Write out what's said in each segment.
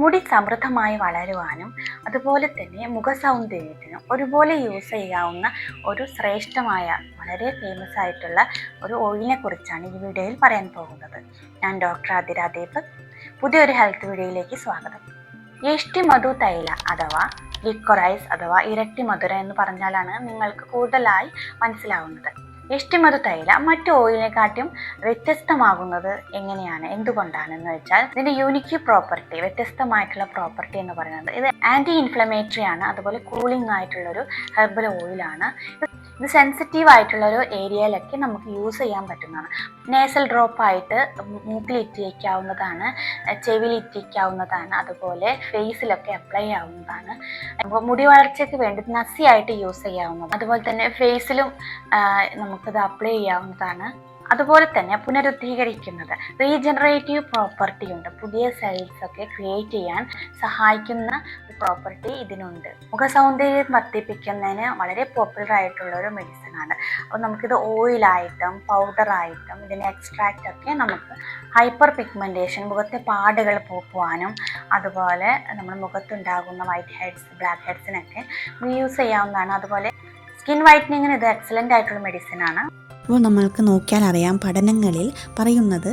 മുടി സമൃദ്ധമായി വളരുവാനും അതുപോലെ തന്നെ മുഖ സൗന്ദര്യത്തിനും ഒരുപോലെ യൂസ് ചെയ്യാവുന്ന ഒരു ശ്രേഷ്ഠമായ വളരെ ഫേമസ് ആയിട്ടുള്ള ഒരു ഓയിലിനെ കുറിച്ചാണ് ഈ വീഡിയോയിൽ പറയാൻ പോകുന്നത്. ഞാൻ ഡോക്ടർ ആതിര ദേവ്. പുതിയൊരു ഹെൽത്ത് വീഡിയോയിലേക്ക് സ്വാഗതം. യഷ്ടി മധു തൈല അഥവാ ലിക്വറൈസ് അഥവാ ഇരട്ടി മധുര എന്ന് പറഞ്ഞാലാണ് നിങ്ങൾക്ക് കൂടുതലായി മനസ്സിലാവുന്നത്. യഷ്ടിമധു തൈല മറ്റു ഓയിലിനെക്കാട്ടും വ്യത്യസ്തമാകുന്നത് എങ്ങനെയാണ്? എന്തുകൊണ്ടാണെന്ന് വെച്ചാൽ ഇതിന്റെ യൂണിക്ക് പ്രോപ്പർട്ടി വ്യത്യസ്തമായിട്ടുള്ള പ്രോപ്പർട്ടി എന്ന് പറയുന്നത് ഇത് ആന്റി ഇൻഫ്ലമേറ്ററി ആണ്. അതുപോലെ കൂളിംഗ് ആയിട്ടുള്ള ഒരു ഹെർബൽ ഓയിലാണ് ഇത് സെൻസിറ്റീവ് ആയിട്ടുള്ള ഒരു ഏരിയയിലൊക്കെ നമുക്ക് യൂസ് ചെയ്യാൻ പറ്റുന്നതാണ്. നേസൽ ഡ്രോപ്പ് ആയിട്ട് മൂക്കിൽ ഇറ്റിക്കാവുന്നതാണ് ചെവിയിൽ ഇറ്റിക്കാവുന്നതാണ് അതുപോലെ ഫേസിലൊക്കെ അപ്ലൈ ആവുന്നതാണ്. അപ്പോൾ മുടി വളർച്ചയ്ക്ക് വേണ്ടി നസിയായിട്ട് യൂസ് ചെയ്യാവുന്നതാണ്. അതുപോലെ തന്നെ ഫേസിലും നമുക്കത് അപ്ലൈ ചെയ്യാവുന്നതാണ്. അതുപോലെ തന്നെ പുനരുദ്ധീകരിക്കുന്നത്. റീജനറേറ്റീവ് പ്രോപ്പർട്ടി ഉണ്ട്. പുതിയ സെൽസ് ഒക്കെ ക്രിയേറ്റ് ചെയ്യാൻ സഹായിക്കുന്ന ഒരു പ്രോപ്പർട്ടി ഇതിനുണ്ട്. മുഖസൗന്ദര്യം വർദ്ധിപ്പിക്കുന്നതിന് വളരെ പോപ്പുലർ ആയിട്ടുള്ള ഒരു മെഡിസിൻ ആണ്. അപ്പോൾ നമുക്കിത് ഓയിലായിട്ടും പൗഡറായിട്ടും ഇതിന്റെ എക്സ്ട്രാക്റ്റ് ഒക്കെ നമുക്ക് ഹൈപ്പർ പിഗ്മെന്റേഷൻ മുഖത്തെ പാടുകൾ പോക്കുവാനും അതുപോലെ നമ്മുടെ മുഖത്തുണ്ടാകുന്ന വൈറ്റ് ഹെഡ്സ് ബ്ലാക്ക് ഹെഡ്സിനൊക്കെ യൂസ് ചെയ്യാവുന്നതാണ്. അതുപോലെ സ്കിൻ വൈറ്റനിങ്ങിന് ഇത് എക്സലന്റ് ആയിട്ടുള്ള മെഡിസിൻ ആണ്. അപ്പോൾ നമ്മൾക്ക് നോക്കിയാൽ അറിയാം പഠനങ്ങളിൽ പറയുന്നത്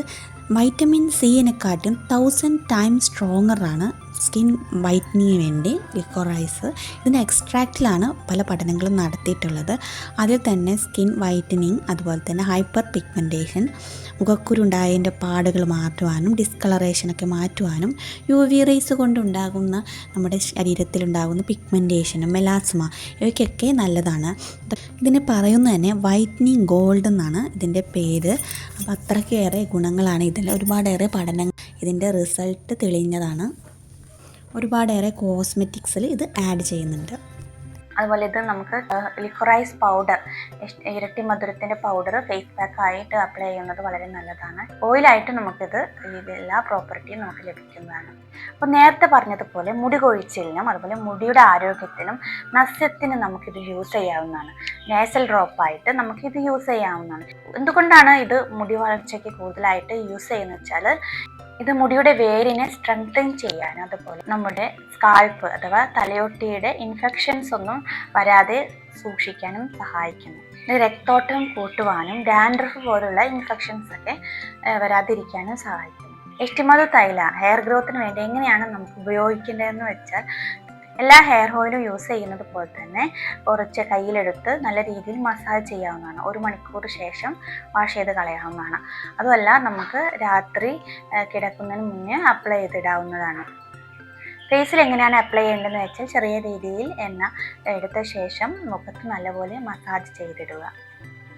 വൈറ്റമിൻ സിയെക്കാട്ടും തൗസൻഡ് ടൈംസ് സ്ട്രോങ്ങറാണ് സ്കിൻ വൈറ്റനിങ്ങിന് വേണ്ടി ലിക്കോറൈസ് ഇതിന്റെ എക്സ്ട്രാക്റ്റിലാണ് പല പഠനങ്ങളും നടത്തിയിട്ടുള്ളത്. അതിൽ തന്നെ സ്കിൻ വൈറ്റനിങ് അതുപോലെ തന്നെ ഹൈപ്പർ പിഗ്മെന്റേഷൻ മുഖക്കുരുണ്ടായതിന്റെ പാടുകൾ മാറ്റുവാനും ഡിസ്കളറേഷനൊക്കെ മാറ്റുവാനും യു വി റേസ് കൊണ്ടുണ്ടാകുന്ന നമ്മുടെ ശരീരത്തിലുണ്ടാകുന്ന പിഗ്മെന്റേഷനും മെലാസ്മ ഇവയ്ക്കൊക്കെ നല്ലതാണ്. ഇതിനെ പറയുന്നത് തന്നെ വൈറ്റനിങ് ഗോൾഡ് എന്നാണ് ഇതിന്റെ പേര്. അപ്പോൾ അത്രയ്ക്കേറെ ഗുണങ്ങളാണ് ഇതിൽ. ഒരുപാടേറെ പഠനങ്ങൾ. ഇതിന്റെ റിസൾട്ട് തെളിഞ്ഞതാണ്. ഒരുപാടേറെ കോസ്മെറ്റിക്സിൽ ഇത് ആഡ് ചെയ്യുന്നുണ്ട്. അതുപോലെ ഇത് നമുക്ക് ലിക്വറൈസ് പൗഡർ ഇരട്ടി മധുരത്തിന്റെ പൗഡർ ഫേസ് പാക്ക് ആയിട്ട് അപ്ലൈ ചെയ്യുന്നത് വളരെ നല്ലതാണ്. ഓയിലായിട്ട് നമുക്കിത് എല്ലാ പ്രോപ്പർട്ടിയും നമുക്ക് ലഭിക്കുന്നതാണ്. അപ്പോൾ നേരത്തെ പറഞ്ഞതുപോലെ മുടി കൊഴിച്ചിലിനും അതുപോലെ മുടിയുടെ ആരോഗ്യത്തിനും നസ്യത്തിനും നമുക്കിത് യൂസ് ചെയ്യാവുന്നതാണ്. നേസൽ ഡ്രോപ്പായിട്ട് നമുക്കിത് യൂസ് ചെയ്യാവുന്നതാണ്. എന്തുകൊണ്ടാണ് ഇത് മുടി വളർച്ചയ്ക്ക് കൂടുതലായിട്ട് യൂസ് ചെയ്യുന്നത് വെച്ചാൽ ഇത് മുടിയുടെ വേരിനെ സ്ട്രെങ്തൻ ചെയ്യാൻ അതുപോലെ നമ്മുടെ സ്കാൾപ്പ് അഥവാ തലയൊട്ടിയുടെ ഇൻഫെക്ഷൻസ് ഒന്നും വരാതെ സൂക്ഷിക്കാനും സഹായിക്കുന്നു. ഇത് രക്തോട്ടം കൂട്ടുവാനും ഡാൻഡ്രഫ് പോലുള്ള ഇൻഫെക്ഷൻസ് ഒക്കെ വരാതിരിക്കാനും സഹായിക്കുന്നു. എഷ്ടിമധു തൈല ഹെയർ ഗ്രോത്തിന് വേണ്ടി എങ്ങനെയാണ് നമുക്ക് ഉപയോഗിക്കേണ്ടതെന്ന് വെച്ചാൽ എല്ലാ ഹെയർ ഓയിലും യൂസ് ചെയ്യുന്നത് പോലെ തന്നെ കുറച്ച് കയ്യിലെടുത്ത് നല്ല രീതിയിൽ മസാജ് ചെയ്യാവുന്നതാണ്. ഒരു മണിക്കൂർ ശേഷം വാഷ് ചെയ്ത് കളയാവുന്നതാണ്. അതുമല്ല നമുക്ക് രാത്രി കിടക്കുന്നതിന് മുന്നേ അപ്ലൈ ചെയ്തിടാവുന്നതാണ്. ഫേസിൽ എങ്ങനെയാണ് അപ്ലൈ ചെയ്യേണ്ടതെന്ന് വെച്ചാൽ ചെറിയ രീതിയിൽ എണ്ണ എടുത്ത ശേഷം മുഖത്ത് നല്ലപോലെ മസാജ് ചെയ്തിടുക.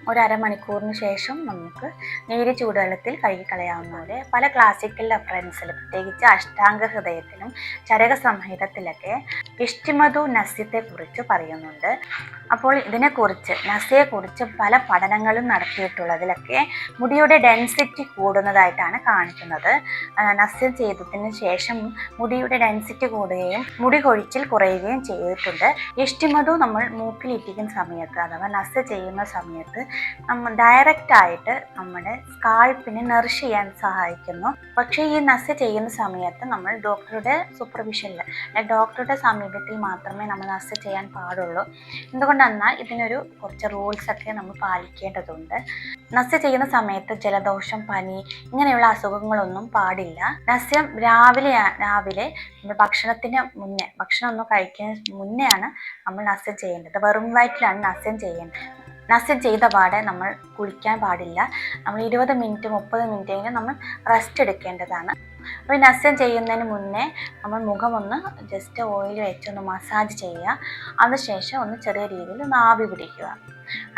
ഒരു അരമണിക്കൂറിന് ശേഷം നമുക്ക് നേരിയ ചൂടുവെള്ളത്തിൽ കഴുകിക്കളയാവുന്നതുപോലെ പല ക്ലാസിക്കൽ റെഫറൻസിൽ പ്രത്യേകിച്ച് അഷ്ടാംഗ ഹൃദയത്തിലും ചരക സംഹിതത്തിലൊക്കെ ഇഷ്ടിമധു നസ്യത്തെക്കുറിച്ച് പറയുന്നുണ്ട്. അപ്പോൾ ഇതിനെക്കുറിച്ച് നസ്യയെക്കുറിച്ച് പല പഠനങ്ങളും നടത്തിയിട്ടുള്ളതിലൊക്കെ മുടിയുടെ ഡെൻസിറ്റി കൂടുന്നതായിട്ടാണ് കാണിക്കുന്നത്. നസ്യം ചെയ്തതിന് ശേഷം മുടിയുടെ ഡെൻസിറ്റി കൂടുകയും മുടി കൊഴിച്ചിൽ കുറയുകയും ചെയ്തിട്ടുണ്ട്. ഇഷ്ടിമധു നമ്മൾ മൂക്കിലിട്ടിക്കുന്ന സമയത്ത് അഥവാ നസ്യ ചെയ്യുന്ന സമയത്ത് ഡയറക്റ്റ് ആയിട്ട് നമ്മുടെ സ്കാൾപ്പിനെ നറിഷ് ചെയ്യാൻ സഹായിക്കുന്നു. പക്ഷേ ഈ നസ് ചെയ്യുന്ന സമയത്ത് നമ്മൾ ഡോക്ടറുടെ സൂപ്പർവിഷനിൽ ഡോക്ടറുടെ സമീപത്തിൽ മാത്രമേ നമ്മൾ നസ് ചെയ്യാൻ പാടുള്ളൂ. എന്തുകൊണ്ടെന്നാൽ ഇതിനൊരു കുറച്ച് റൂൾസ് ഒക്കെ നമ്മൾ പാലിക്കേണ്ടതുണ്ട്. നസ് ചെയ്യുന്ന സമയത്ത് ജലദോഷം പനി ഇങ്ങനെയുള്ള അസുഖങ്ങളൊന്നും പാടില്ല. നസ്യം രാവിലെ രാവിലെ ഭക്ഷണത്തിന് മുന്നേ ഭക്ഷണം ഒന്നും കഴിക്കുന്നതിന് മുന്നെയാണ് നമ്മൾ നസ്യം ചെയ്യേണ്ടത്. വെറും വയറ്റിലാണ് നസ്യം ചെയ്യേണ്ടത്. നസ്യം ചെയ്ത പാടെ നമ്മൾ കുളിക്കാൻ പാടില്ല. നമ്മൾ ഇരുപത് മിനിറ്റ് മുപ്പത് മിനിറ്റെങ്കിലും നമ്മൾ റെസ്റ്റ് എടുക്കേണ്ടതാണ്. അപ്പോൾ നസ്യം ചെയ്യുന്നതിന് മുന്നേ നമ്മൾ മുഖമൊന്ന് ഒന്ന് ജസ്റ്റ് ഓയിൽ വെച്ചൊന്ന് മസാജ് ചെയ്യുക. അതിനുശേഷം ഒന്ന് ചെറിയ രീതിയിൽ ഒന്ന് ആവി പിടിക്കുക.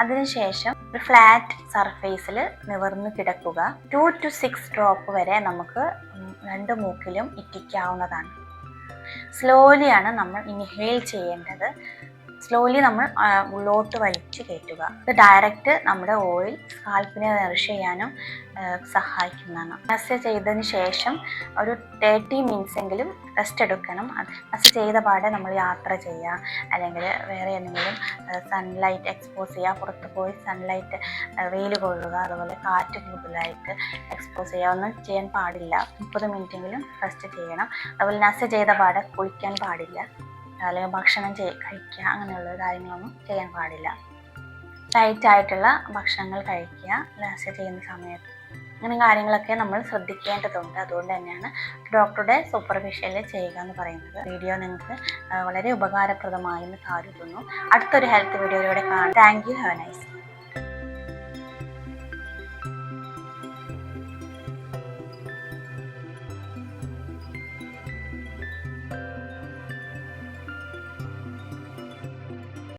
അതിനുശേഷം ഒരു ഫ്ലാറ്റ് സർഫേസിൽ നിവർന്ന് കിടക്കുക. ടു ടു സിക്സ് ഡ്രോപ്പ് വരെ നമുക്ക് രണ്ട് മൂക്കിലും ഇറ്റിക്കാവുന്നതാണ്. സ്ലോലിയാണ് നമ്മൾ ഇൻഹെയിൽ ചെയ്യേണ്ടത്. സ്ലോലി നമ്മൾ ഉള്ളോട്ട് വലിച്ചു കയറ്റുക. ഇത് ഡയറക്റ്റ് നമ്മുടെ ഓയിൽ സ്കാൽപ്പിനെ നറിഷ് ചെയ്യാനും സഹായിക്കുന്നതാണ്. മസ് ചെയ്തതിന് ശേഷം ഒരു തേർട്ടി മിനിറ്റ്സ് എങ്കിലും റെസ്റ്റ് എടുക്കണം. മസ് ചെയ്ത പാടെ നമ്മൾ യാത്ര ചെയ്യുക. അല്ലെങ്കിൽ വേറെ എന്തെങ്കിലും സൺലൈറ്റ് എക്സ്പോസ് ചെയ്യുക. പുറത്ത് പോയി സൺലൈറ്റ് വെയിൽ കൊള്ളുക. അതുപോലെ കാറ്റ് കൂടുതലായിട്ട് എക്സ്പോസ് ചെയ്യുക. ഒന്നും ചെയ്യാൻ പാടില്ല. മുപ്പത് മിനിറ്റെങ്കിലും റെസ്റ്റ് ചെയ്യണം. അതുപോലെ നസ ചെയ്ത പാടെ കുളിക്കാൻ പാടില്ല. അല്ലെങ്കിൽ ഭക്ഷണം ചെയ് കഴിക്കുക അങ്ങനെയുള്ള കാര്യങ്ങളൊന്നും ചെയ്യാൻ പാടില്ല. ലൈറ്റ് ആയിട്ടുള്ള ഭക്ഷണങ്ങൾ കഴിക്കുക ലാസ്റ്റ് ചെയ്യുന്ന സമയത്ത് അങ്ങനെ കാര്യങ്ങളൊക്കെ നമ്മൾ ശ്രദ്ധിക്കേണ്ടതുണ്ട്. അതുകൊണ്ട് തന്നെയാണ് ഡോക്ടറുടെ സൂപ്പർവിഷനിൽ ചെയ്യുക എന്ന് പറയുന്നത്. വീഡിയോ നിങ്ങൾക്ക് വളരെ ഉപകാരപ്രദമായെന്ന് കരുതുന്നു അടുത്തൊരു ഹെൽത്ത് വീഡിയോയിലൂടെ കാണാം. Thank you have nice